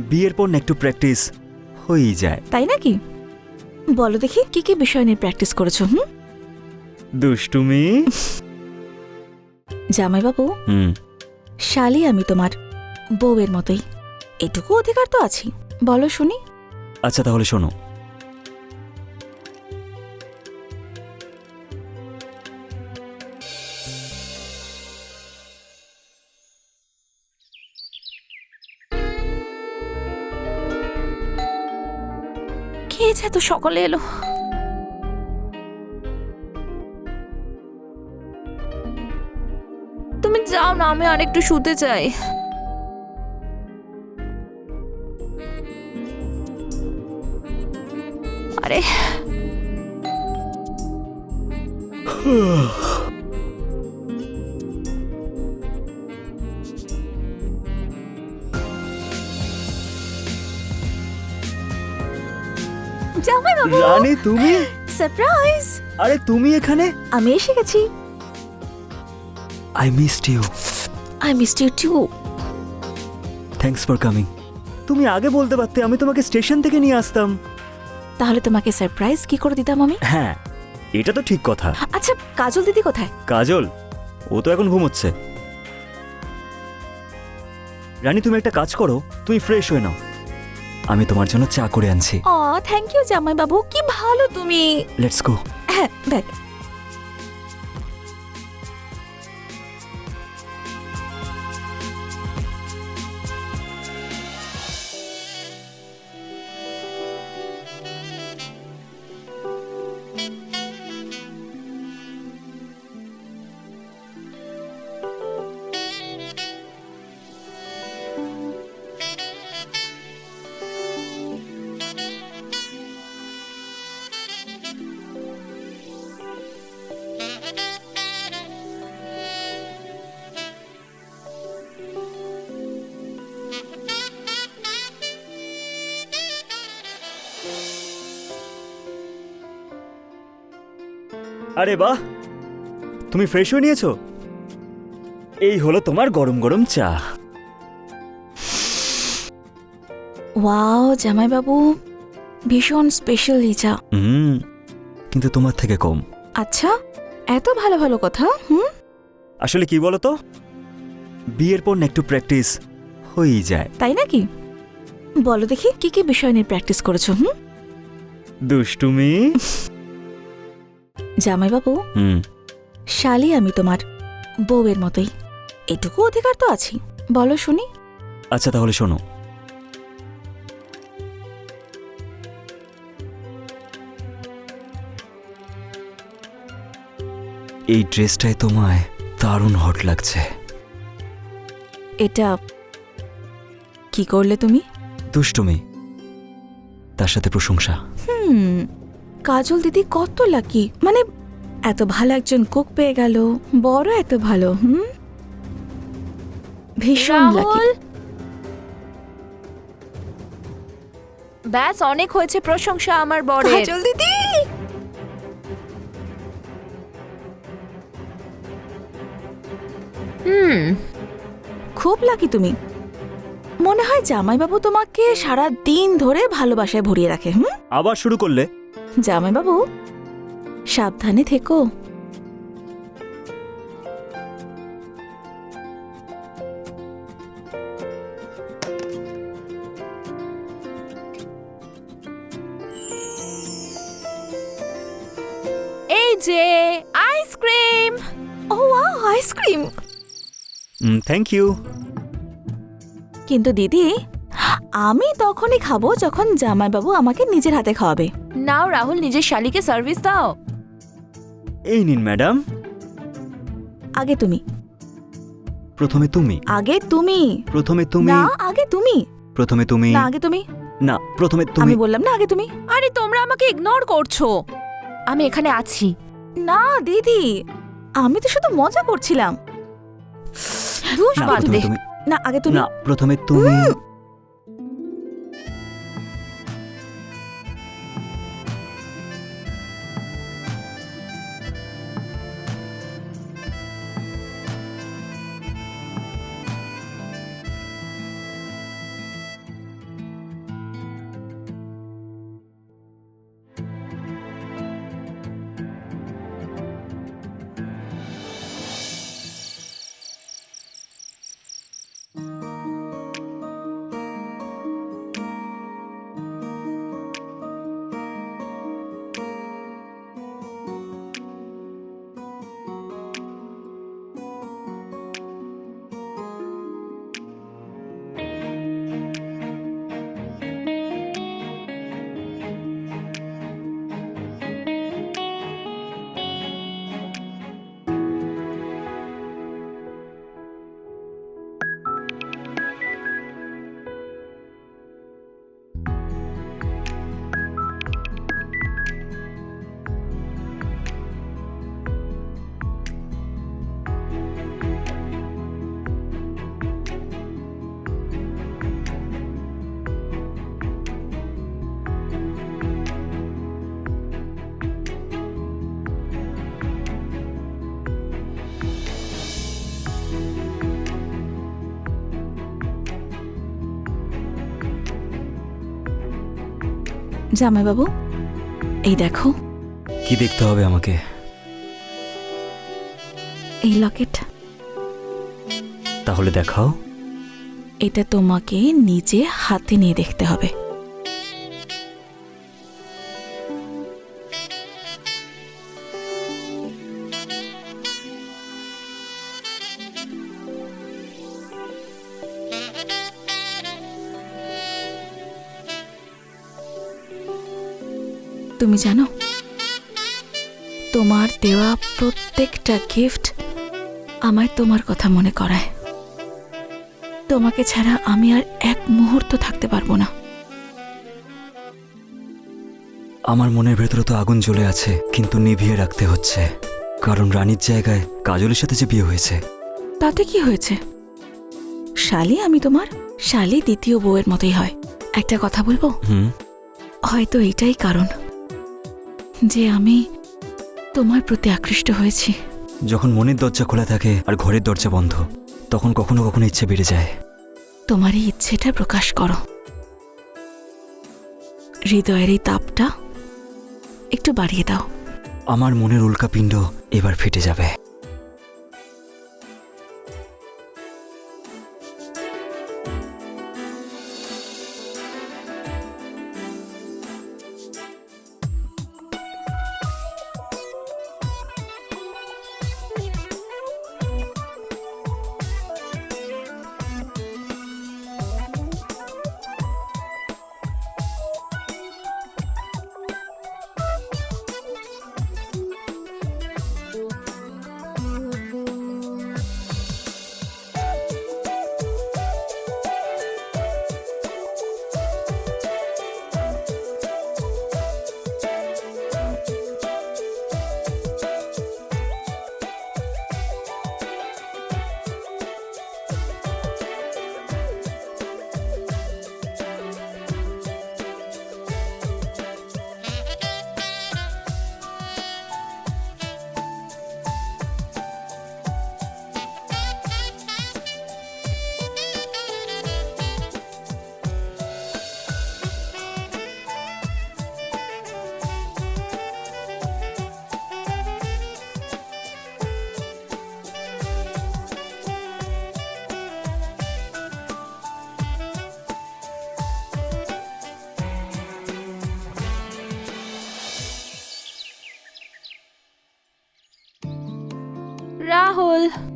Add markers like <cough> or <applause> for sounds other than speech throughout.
বিয়ের পর একটু প্র্যাকটিস হয়েই যায়। তাই নাকি? বলো দেখি কি কি বিষয় নিয়ে প্র্যাকটিস করেছ হুম? দুষ্টুমি। <laughs> জামাইবাবু হুম। শালি আমি তোমার বউয়ের মতোই। এটুকু অধিকার তো আছি বলো শুনি। আচ্ছা তাহলে শোনো তো সকলে এলো তুমি যাও না আমি আরেকটু শুতে চাই আরে রানী তুমি? সারপ্রাইজ আরে তুমি এখানে? আমি এসে গেছি। I missed you I missed you too thanks for coming তুমি আগে বলতে পারতে আমি তোমাকে স্টেশন থেকে নিয়ে আসতাম। তাহলে তোমাকে সারপ্রাইজ কি করে দিতাম আমি? হ্যাঁ এটা তো ঠিক কথা। আচ্ছা কাজল দিদি কোথায়? কাজল ও তো এখন ঘুমোচ্ছে। রানী তুমি একটা কাজ করো তুমি ফ্রেশ হয়ে নাও। আমি তোমার জন্য চা করে আনছি। অ থ্যাংক ইউ জামাই বাবু কি ভালো তুমি লেটস গো হ্যাঁ দেখ আরে বাহ! তুমি ফ্রেশ হয়ে নিয়েছো? এই হলো তোমার গরম গরম চা। ওয়াও জামাই বাবু ভীষণ স্পেশাল এই চা। হুম কিন্তু তোমার থেকে কম। আচ্ছা এত ভালো ভালো কথা হুম? আসলে কি বলো তো বিয়ের পর না একটু প্র্যাকটিস হয়েই যায়। তাই নাকি? বলো দেখি কি কি বিষয় নিয়ে প্র্যাকটিস করেছ হুম? দুষ্টুমি? জামাই বাবু হুম। শালি আমি তোমার বউয়ের মতোই। এটুকু অধিকার তো আছি বলো শুনি। আচ্ছা তাহলে শোনো। এই ড্রেসটায় তোমায় দারুণ হট লাগছে। এটা কি করলে তুমি? দুষ্টুমি। তার সাথে প্রশংসা। হুম। কাজল দিদি কত লাকি মানে এত ভালো একজন কুক পেয়ে গেল। বড় এত ভালো হুম? ভীষণ লাকি রাহুল! ব্যাস অনেক হয়েছে প্রশংসা আমার বরের। কাজল দিদি! হুম। খুব লাকি তুমি। মনে হয় জামাইবাবু তোমাকে সারা দিন ধরে ভালোবাসায় ভরিয়ে রাখে হুম? আবার শুরু করলে? জামাইবাবু সাবধানে থেকো। এই যে ice cream O wow ice cream thank you কিন্তু দিদি আমি তখনই খাব যখন জামাইবাবু আমাকে নিজের হাতে খাওয়াবে। নাও রাহুল নিজের শালিকে সার্ভিস দাও। এই নিন ম্যাডাম। আগে তুমি। প্রথমে তুমি। আগে তুমি। প্রথমে তুমি। না আগে তুমি। প্রথমে তুমি। না আগে তুমি। না প্রথমে তুমি। আমি বললাম না আগে তুমি। আরে তোমরা আমাকে ইগনোর করছ। আমি এখানে আছি। না দিদি আমি তো শুধু মজা করছিলাম। ধুস না বাদ প্রথমে দে। তুমি। না আগে তুমি। না প্রথমে তুমি। জামাইবাবু এই দেখো। কি দেখতে হবে আমাকে? এই লকেট। তাহলে দেখাও। এটা তোমাকে নিজে হাতে নিয়ে দেখতে হবে। তুমি জানো? তোমার দেওয়া প্রত্যেকটা গিফট আমায় তোমার কথা মনে করায়। তোমাকে ছাড়া আমি আর এক মুহূর্ত থাকতে পারব না। আমার মনের ভেতরে তো আগুন জ্বলে আছে কিন্তু নিভিয়ে রাখতে হচ্ছে। কারণ রানীর জায়গায় কাজলের সাথে যে বিয়ে হয়েছে। তাতে কি হয়েছে? শালি আমি তোমার শালি দ্বিতীয় বউয়ের মতোই হয়। একটা কথা বলব? হয়তো এটাই কারণ। যে আমি তোমার প্রতি আকৃষ্ট হয়েছি। যখন মনের দরজা খোলা থাকে আর ঘরের দরজা বন্ধ তখন কখনো কখনো ইচ্ছে বেড়ে যায়। তোমার এই ইচ্ছেটা প্রকাশ করো। হৃদয়ের এই তাপটা একটু বাড়িয়ে দাও। আমার মনের উল্কাপিণ্ড এবার ফেটে যাবে।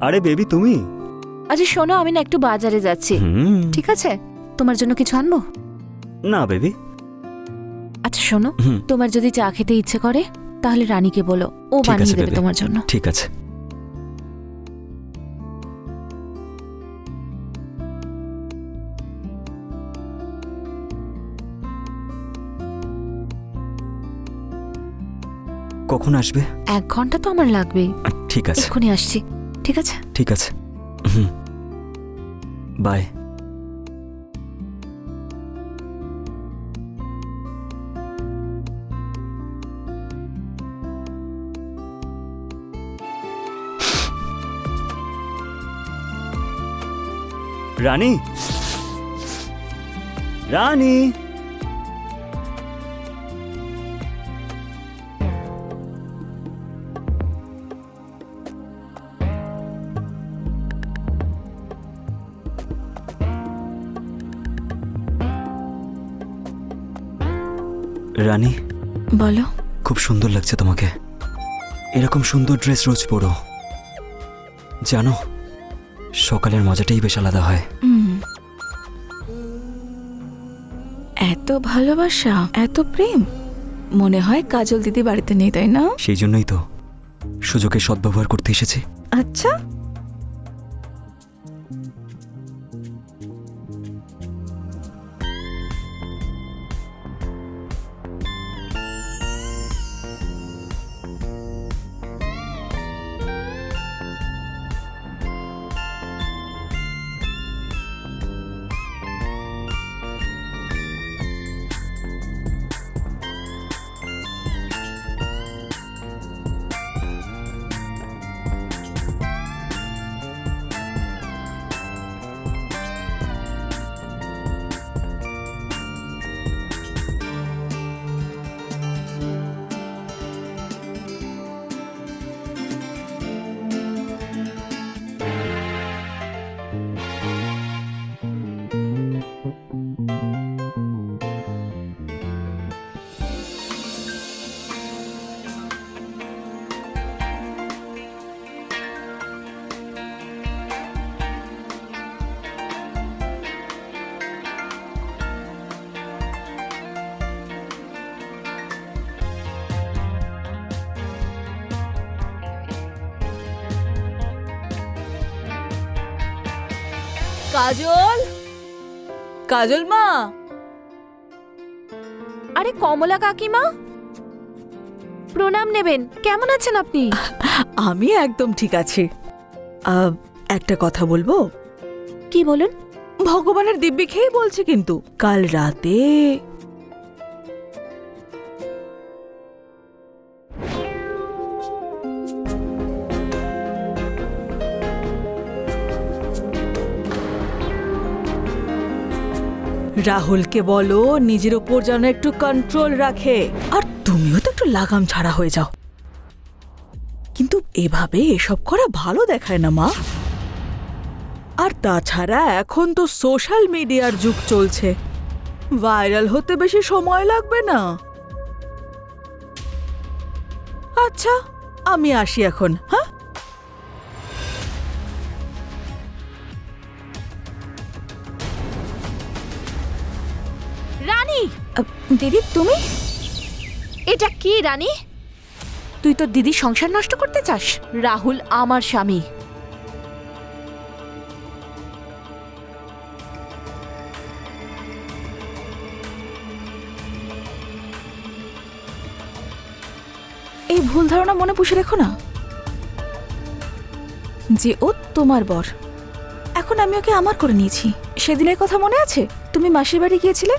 আরে বেবি তুমি? আচ্ছা শোনো আমি না একটু বাজারে যাচ্ছি। হুম। ঠিক আছে? তোমার জন্য কিছু আনব? না বেবি। আচ্ছা শোনো হুম। তোমার যদি চা খেতে ইচ্ছে করে তাহলে রানীকে বলো। ও ঠিক আছে, বানিয়ে দেবে বেবি। তোমার জন্য। ঠিক আছে। কখন আসবে? এক ঘণ্টা তো আমার লাগবেই। ঠিক আছে। এক্ষুনি আসছি। ঠিক আছে? ঠিক আছে। হুম। বাই। রানী! রানী! রানী? বলো। খুব সুন্দর লাগছে তোমাকে। এরকম সুন্দর ড্রেস রোজ পরো। জানো সকালের মজাটাই বেশ আলাদা হয়। এত ভালোবাসা এত প্রেম। মনে হয় কাজল দিদি বাড়িতে নেই তাই না? সেই জন্যই তো সুযোগে সদ্ব্যবহার করতে এসেছি। আচ্ছা। কাজল? কাজল মা? আরে কমলা কাকিমা? প্রণাম নেবেন কেমন আছেন আপনি? আমি একদম ঠিক আছি। আহ, একটা কথা বলব? কি বলুন? ভগবানের দিব্যি খেয়ে বলছি কিন্তু কাল রাতে রাহুলকে বলো, নিজের ওপর যেন একটু কন্ট্রোল রাখে। আর তুমিও তো একটু লাগাম ছাড়া হয়ে যাও। কিন্তু এভাবে এসব করা ভালো দেখায় না, মা। আর তাছাড়া এখন তো সোশ্যাল মিডিয়ার যুগ চলছে। ভাইরাল হতে বেশি সময় লাগবে না। আচ্ছা আমি আসি এখন হ্যাঁ? দিদি তুমি? এটা কি রানী? তুই তোর দিদি সংসার নষ্ট করতে চাস? রাহুল আমার স্বামী। এই ভুল ধারণা মনে পুষে রেখো না। যে ও তোমার বর। এখন আমি ওকে আমার করে নিয়েছি। সেদিনের কথা মনে আছে? তুমি মাসির বাড়ি গিয়েছিলে?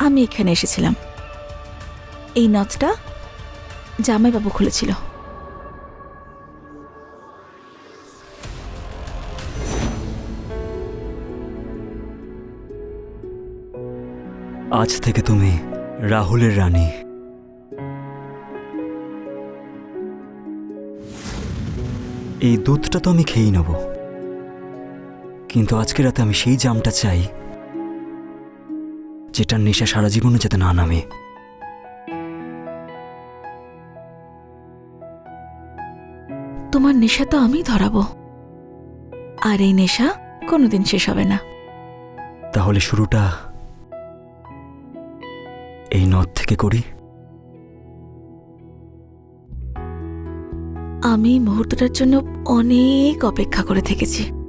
আমি এখানে এসেছিলাম। এই নথটা জামাইবাবু খুলেছিল। আজ থেকে তুমি রাহুলের রানী। এই দুধটা তো আমি খেয়েই নেব। কিন্তু আজকে রাতে আমি সেই জামটা চাই যেটার নেশা সারা জীবনে যাতে না নামে। তোমার নেশা তো আমি ধরাবো। আর এই নেশা কোনোদিন শেষ হবে না। তাহলে শুরুটা এই নদ থেকে করি। আমি মুহূর্তটার জন্য অনেক অপেক্ষা করে থেকেছি।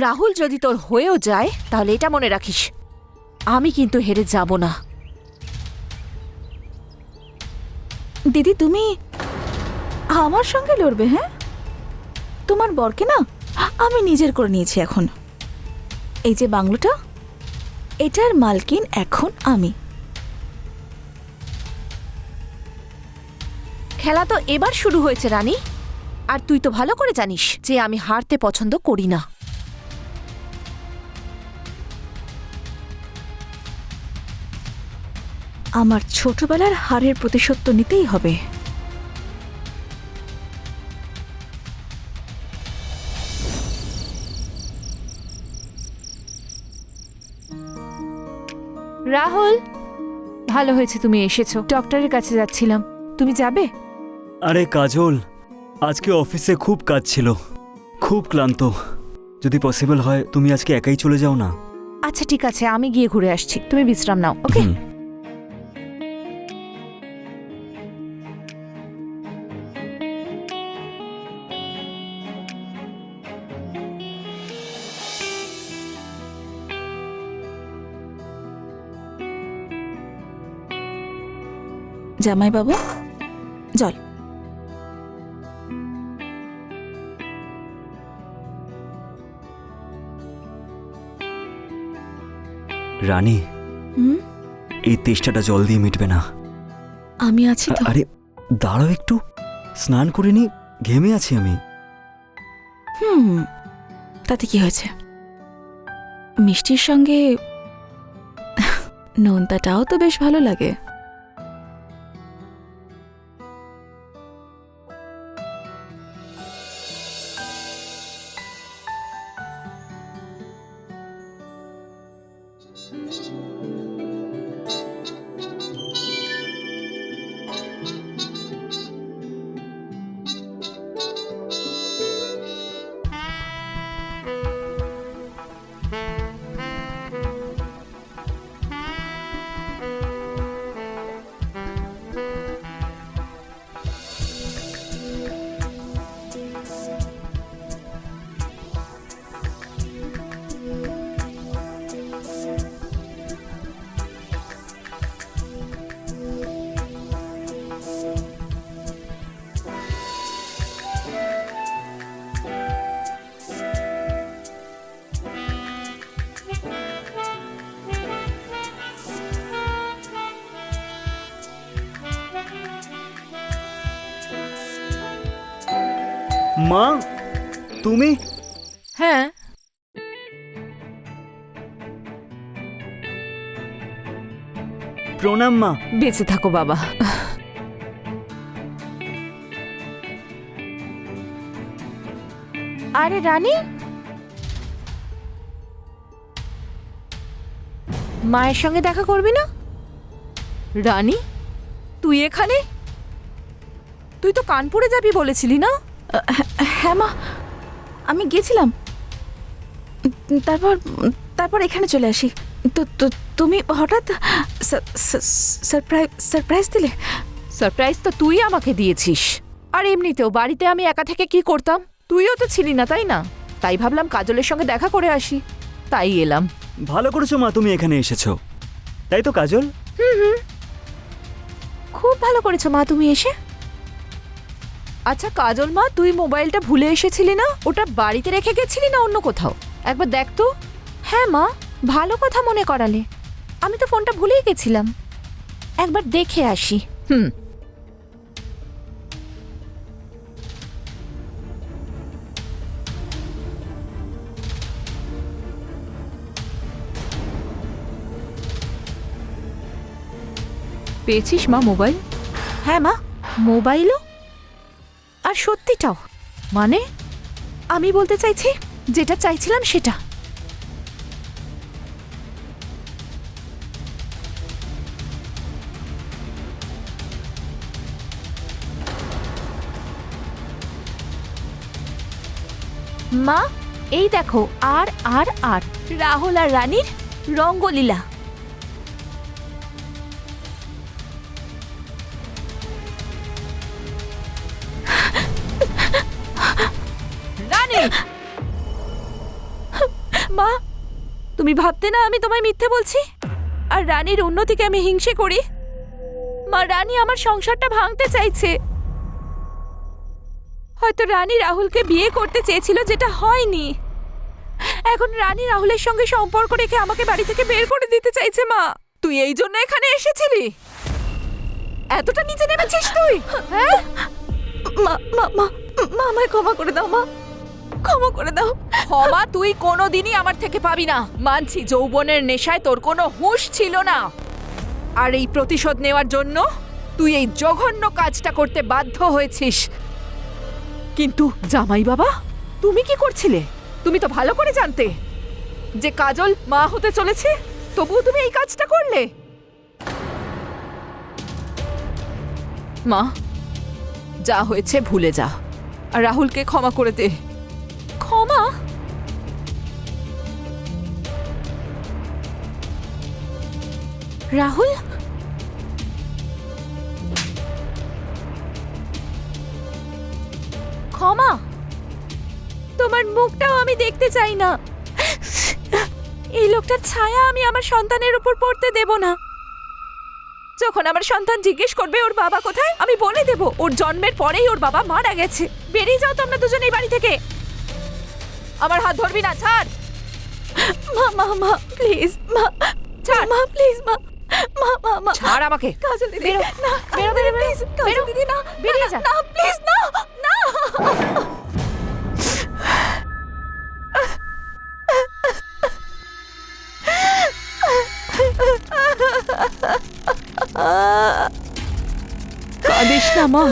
রাহুল যদি তোর হয়েও যায় তাহলে এটা মনে রাখিস। আমি কিন্তু হেরে যাব না। দিদি তুমি আমার সঙ্গে লড়বে হ্যাঁ? তোমার বরকে না আমি নিজের করে নিয়েছি এখন। এই যে বাংলোটা এটার মালকিন এখন আমি। খেলা তো এবার শুরু হয়েছে রানী। আর তুই তো ভালো করে জানিস যে আমি হারতে পছন্দ করি না। আমার ছোটবেলার হারের প্রতিশোধ তো নিতেই হবে। রাহুল ভালো হয়েছে তুমি এসেছ। ডক্টরের কাছে যাচ্ছিলাম। তুমি যাবে? আরে কাজল আজকে অফিসে খুব কাজ ছিল। খুব ক্লান্ত। যদি পসিবল হয় তুমি আজকে একাই চলে যাও না। আচ্ছা ঠিক আছে আমি গিয়ে ঘুরে আসছি। তুমি বিশ্রাম নাও ওকে? হুম। জামাই বাবু জল। রানী হুম? এই তেষ্টাটা জল দিয়ে মিটবে না। আমি আছি তো। আরে দাঁড়াও একটু। স্নান করে নি ঘেমে আছি আমি। হুম তাতে কি হয়েছে? মিষ্টির সঙ্গে নোনতাটাও তো বেশ ভালো লাগে। তুমি? হ্যাঁ। প্রণাম মা। বেঁচে থাকো বাবা। আরে রানী। মায়ের সঙ্গে দেখা করবি না? রানী তুই এখানে? তুই তো কানপুরে যাবি বলেছিলি না? হ্যাঁ মা। আমি গেছিলাম। তারপর তারপর এখানে চলে আসি। তো তো তুমি হঠাৎ সারপ্রাইজ সারপ্রাইজ দিলে? সারপ্রাইজ তো তুই আমাকে দিয়েছিস। আর এমনিতেও বাড়িতে আমি একা থেকে কি করতাম? তুইও তো ছিলি না তাই না? তাই ভাবলাম কাজলের সঙ্গে দেখা করে আসি। তাই এলাম। ভালো করেছ মা তুমি এখানে এসেছ। তাই তো কাজল? হুম হুম। খুব ভালো করেছ মা তুমি এসে। আচ্ছা কাজল মা তুই মোবাইলটা ভুলে এসেছিলি না? ওটা বাড়িতে রেখে গেছিলি না অন্য কোথাও? একবার দেখ তো। হ্যাঁ মা ভালো কথা মনে করালে। আমি তো ফোনটা ভুলেই গেছিলাম। একবার দেখে আসি। হুম। পেয়েছিস মা মোবাইল? হ্যাঁ মা। মোবাইলও? আর সত্যিটাও। মানে? আমি বলতে চাইছি, যেটা চাইছিলাম সেটা। মা, এই দেখো, আর আর আর। রাহুল আর রানীর রঙ্গলীলা। তুমি ভাবতে না আমি তোমায় মিথ্যে বলছি? আর রানীর উন্নতিকে আমি হিংসে করি? মা রানী আমার সংসারটা ভাঙতে চাইছে। হয়তো রানী রাহুলকে বিয়ে করতে চেয়েছিল যেটা হয়নি। এখন রানী রাহুলের সঙ্গে সম্পর্ক রেখে আমাকে বাড়ি থেকে বের করে দিতে চাইছে মা। তুই এই জন্য এখানে এসেছিলি? এতটা নিচে নেমেছিস তুই? হ্যাঁ? মা মা মা, আমায় ক্ষমা করে দাও, মা। ক্ষমা করে দাও। ক্ষমা তুই কোনোদিনই আমার থেকে পাবি না। মানছি, যৌবনের নেশায় তোর কোনো হুঁশ ছিল না। আর এই প্রতিশোধ নেওয়ার জন্য তুই এই জঘন্য কাজটা করতে বাধ্য হয়েছিস। কিন্তু জামাই বাবা, তুমি কি করছিলে? তুমি তো ভালো করে জানতে। যে কাজল মা হতে চলেছে, তবুও তুমি এই কাজটা করলে। মা, যা হয়েছে ভুলে যা। আর রাহুলকে ক্ষমা করে দে। ক্ষমা। রাহুল? ক্ষমা। তোমার মুখটাও আমি দেখতে চাই না। এই লোকটার ছায়া আমি আমার সন্তানের উপর পড়তে দেব না। যখন আমার সন্তান জিজ্ঞেস করবে, ওর বাবা কোথায়? আমি বলে দেব, ওর জন্মের পরেই ওর বাবা মারা গেছে। বেরিয়ে যাও তোমরা দুজনে এই বাড়ি থেকে। আমার হাত ধরবি না ছাড় মা মা মা প্লিজ মা ছাড়। মা প্লিজ মা মা মা মা ছাড় আমাকে কাজল দিদি বেরো। না বেরো, বেরো, বেরো। প্লিজ কাজল বেরো। দিদি না বেরিয়ে যা। না প্লিজ না না কাঁদিস না মা